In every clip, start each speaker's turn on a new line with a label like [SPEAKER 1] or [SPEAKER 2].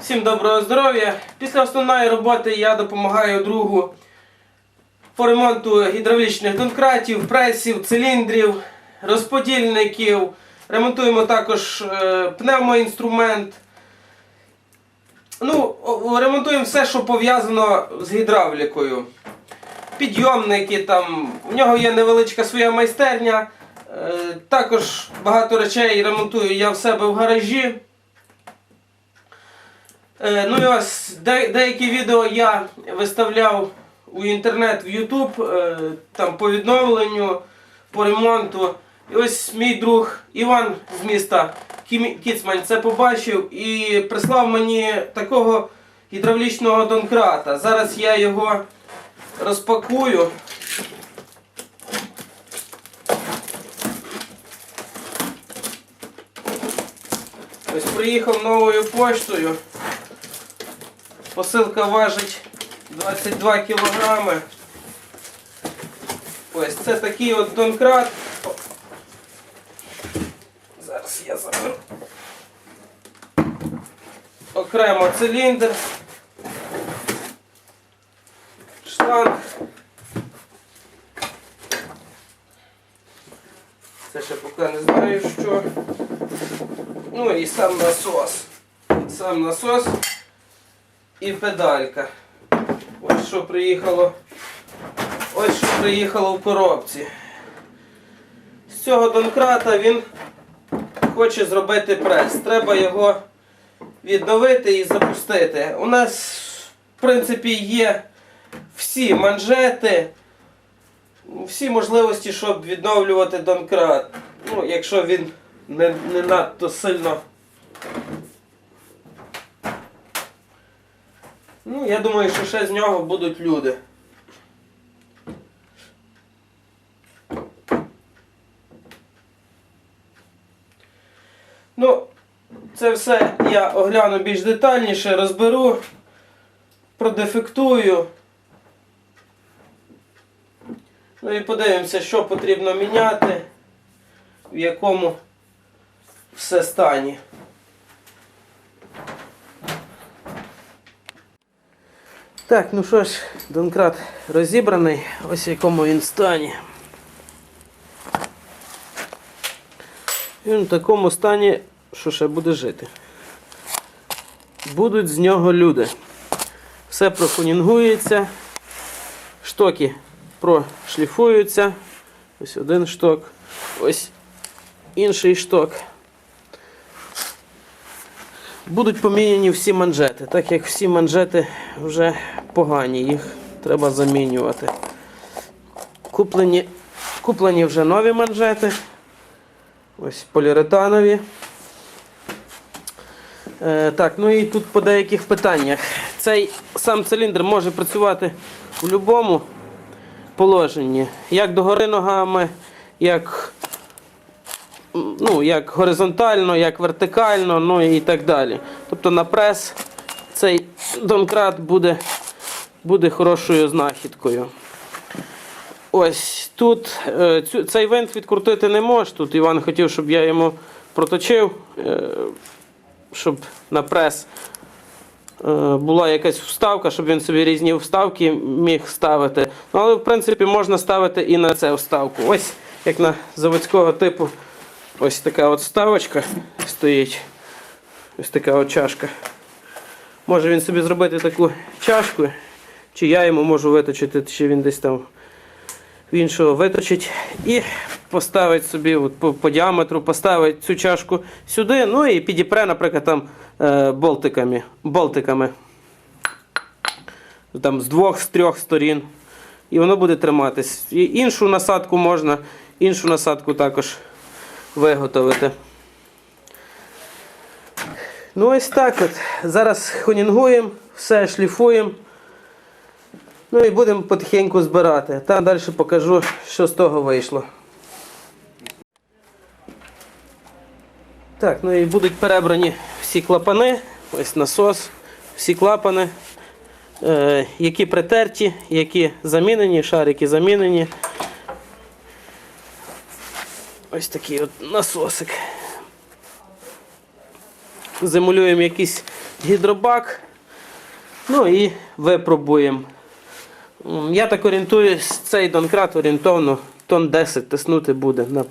[SPEAKER 1] Всім доброго здоров'я. Після основної роботи я допомагаю другу по ремонту гідравлічних донкратів, пресів, циліндрів, розподільників. Ремонтуємо також е, пневмоінструмент. Ну, ремонтуємо все, що пов'язано з гідравлікою. Підйомники там. У нього є невеличка своя майстерня. Е, також багато речей ремонтую я в себе в гаражі. Е, Ну і ось деякі відео я виставляв у інтернет, в YouTube, е, там по відновленню, по ремонту. І ось мій друг Іван з міста Кіцмань це побачив і прислав мені такого гідравлічного донкрата. Зараз я його розпакую. Ось приїхав новою поштою. Посилка важить 22 кілограми. Ось це такий от донкрат. Зараз я заберу. Окремо циліндр. Шланг. Це ще поки не знаю що. Ну і сам насос. Сам насос і педалька. Ось що приїхало. Ось що приїхало в коробці. З цього донкрата він хоче зробити прес. Треба його відновити і запустити. У нас, в принципі, є всі манжети, всі можливості, щоб відновлювати донкрат. Ну, якщо він не, не надто сильно. Ну, я думаю, що ще з нього будуть люди. Ну, це все я огляну більш детальніше, розберу, продефектую. Ну і подивимося, що потрібно міняти, в якому все стані. Так, ну що ж, донкрат розібраний, ось в якому він стані. Він в такому стані, що ще буде жити. Будуть з нього люди. Все профунінгується, штоки прошліфуються. Ось один шток, ось інший шток. Будуть поміняні всі манжети, так як всі манжети вже погані, їх треба замінювати. Куплені, куплені вже нові манжети. Ось поліуретанові. Е, так, ну і тут по деяких питаннях. Цей сам циліндр може працювати в будь-якому положенні. Як догори ногами, як, ну, як горизонтально, як вертикально, ну і так далі. Тобто на прес цей донкрат буде, буде хорошою знахідкою. Ось тут е, цю, цей винт відкрутити не можеш. Тут Іван хотів, щоб я йому проточив, е, щоб на прес е, була якась вставка, щоб він собі різні вставки міг ставити. Ну, але в принципі можна ставити і на це вставку. Ось як на заводського типу, ось така от вставочка стоїть. Ось така от чашка. Може він собі зробити таку чашку, чи я йому можу виточити, чи він десь там в іншого виточить і поставить собі от по, по діаметру, поставить цю чашку сюди, ну і підіпре, наприклад, там е, болтиками, болтиками. Там з двох, з трьох сторін. І воно буде триматись. І іншу насадку можна, іншу насадку також виготовити. Ну ось так от. Зараз хонінгуємо, все шліфуємо. Ну і будемо потихеньку збирати. Там далі покажу, що з того вийшло. Так, ну і будуть перебрані всі клапани, ось насос, всі клапани, е, які притерті, які замінені, шарики замінені. Ось такий от насосик. Замулюємо якісь гідробак. Ну і випробуємо. Я так орієнтуюсь, цей донкрат орієнтовно тонн 10 тиснути буде на,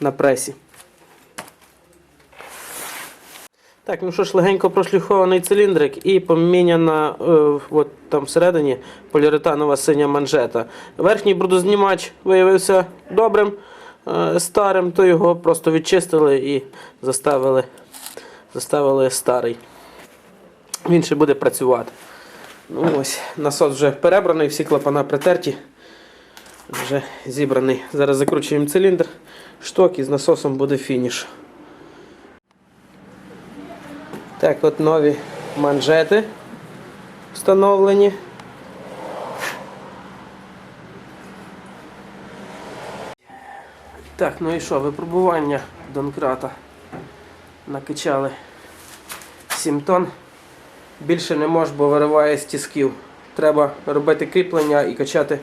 [SPEAKER 1] на пресі. Так, ну що ж, легенько прошліфований циліндрик і поміняна е, от там всередині поліуретанова синя манжета. Верхній брудознімач виявився добрим, е, старим, то його просто відчистили і заставили, заставили старий. Він ще буде працювати. Ну ось, насос вже перебраний, всі клапана притерті. Вже зібраний. Зараз закручуємо циліндр, шток і з насосом буде фініш. Так, от нові манжети встановлені. Так, ну і що, випробування Донкрата. Накачали 7 тонн. Більше не можеш, бо вириває з тисків. Треба робити кріплення і качати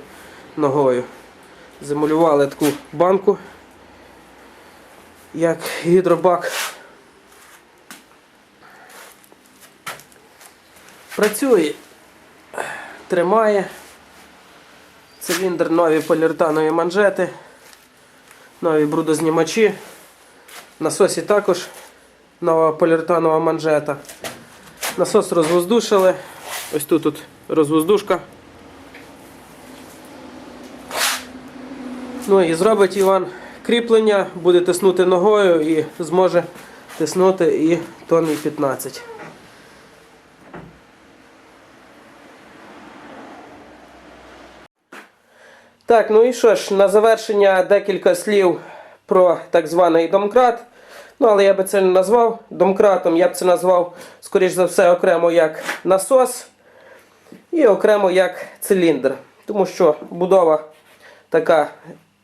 [SPEAKER 1] ногою. Замалювали таку банку, як гідробак. Працює, тримає. Циліндр нові поліуретанові манжети, нові брудознімачі. Насосі також нова поліуретанова манжета. Насос розвоздушили. Ось тут, тут розвоздушка. Ну і зробить Іван кріплення, буде тиснути ногою і зможе тиснути і тонн 15. Так, ну і що ж, на завершення декілька слів про так званий домкрат. Ну, але я би це не назвав домкратом, я б це назвав, скоріш за все, окремо як насос і окремо як циліндр. Тому що будова така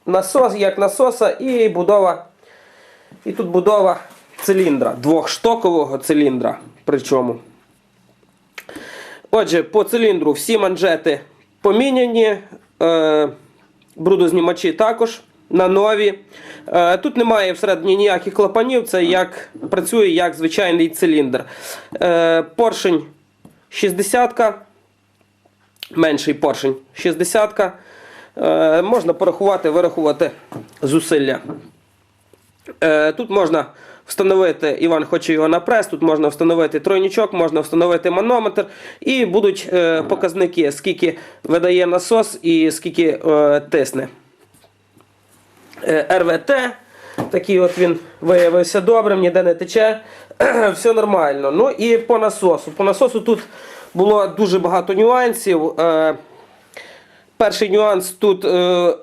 [SPEAKER 1] насос, як насоса, і будова, і тут будова циліндра, двохштокового циліндра. Причому. Отже, по циліндру всі манжети поміняні. Е, брудознімачі також на нові. Е, Тут немає всередині ніяких клапанів, це як, працює як звичайний циліндр. Е, Поршень 60 менший поршень 60 Е, Можна порахувати, вирахувати зусилля. Тут можна встановити, Іван хоче його на прес, тут можна встановити тройничок, можна встановити манометр, і будуть показники, скільки видає насос і скільки тисне. Е, РВТ, такий от він виявився добрим, ніде не тече, все нормально. Ну і по насосу. По насосу тут було дуже багато нюансів. Е, Перший нюанс тут е,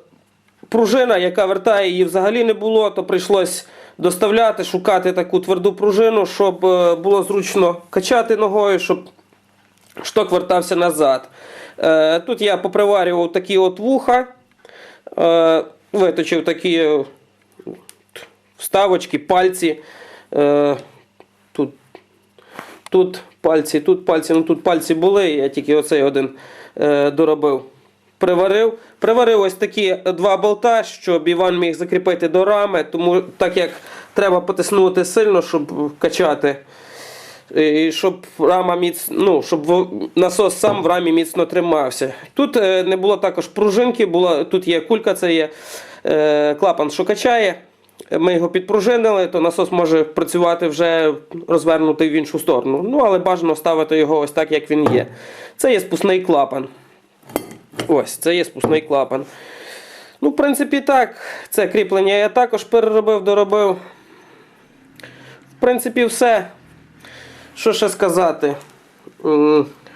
[SPEAKER 1] пружина, яка вертає її взагалі не було, то прийшлось доставляти, шукати таку тверду пружину, щоб було зручно качати ногою, щоб шток вертався назад. Тут я поприварював такі от вуха, виточив такі е, вставочки, пальці. Е, тут, тут пальці, тут пальці, ну тут пальці були, я тільки оцей один е, доробив. Приварив. Приварив ось такі два болта, щоб Іван міг закріпити до рами, тому так як треба потиснути сильно, щоб качати. І щоб рама міц... ну, щоб насос сам в рамі міцно тримався. Тут е, не було також пружинки, була, тут є кулька, це є е, клапан, що качає. Ми його підпружинили, то насос може працювати вже розвернутий в іншу сторону. Ну, але бажано ставити його ось так, як він є. Це є спусний клапан. Ось, це є спусний клапан. Ну, в принципі, так. Це кріплення я також переробив, доробив. В принципі, все. Що ще сказати?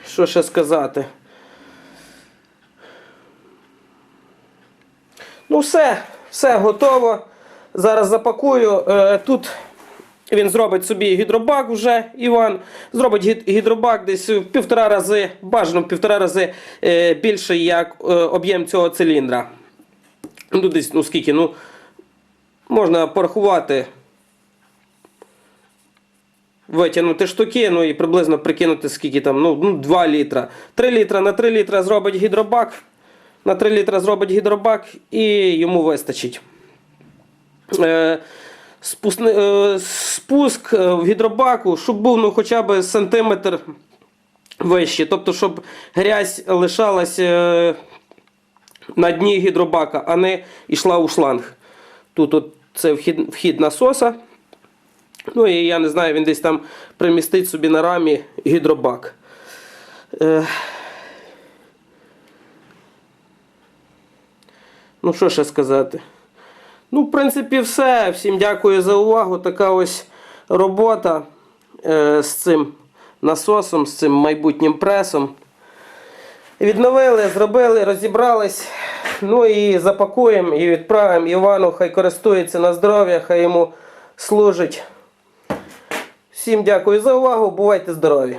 [SPEAKER 1] Що ще сказати? Ну, все, все готово. Зараз запакую. Е, Тут він зробить собі гідробак вже, Іван. Зробить гідробак десь в півтора рази, бажано в півтора рази е, більше, як е, об'єм цього циліндра. Ну, десь, ну скільки, ну, можна порахувати. Витягнути штуки, ну і приблизно прикинути, скільки там, ну, ну 2 літра. 3 літра на 3 літра зробить гідробак. На 3 літра зробить гідробак і йому вистачить. Е, е, спуск е, в гідробаку, щоб був ну, хоча б сантиметр вище. Тобто, щоб грязь лишалась на дні гідробака, а не йшла у шланг. Тут от, це вхід, вхід насоса. Ну і я не знаю, він десь там примістить собі на рамі гідробак. Е, Ну, що ще сказати? Ну, в принципі, все. Всім дякую за увагу. Така ось робота е, з цим насосом, з цим майбутнім пресом. Відновили, зробили, розібрались. Ну і запакуємо і відправимо Івану, хай користується на здоров'я, хай йому служить. Всім дякую за увагу. Бувайте здорові!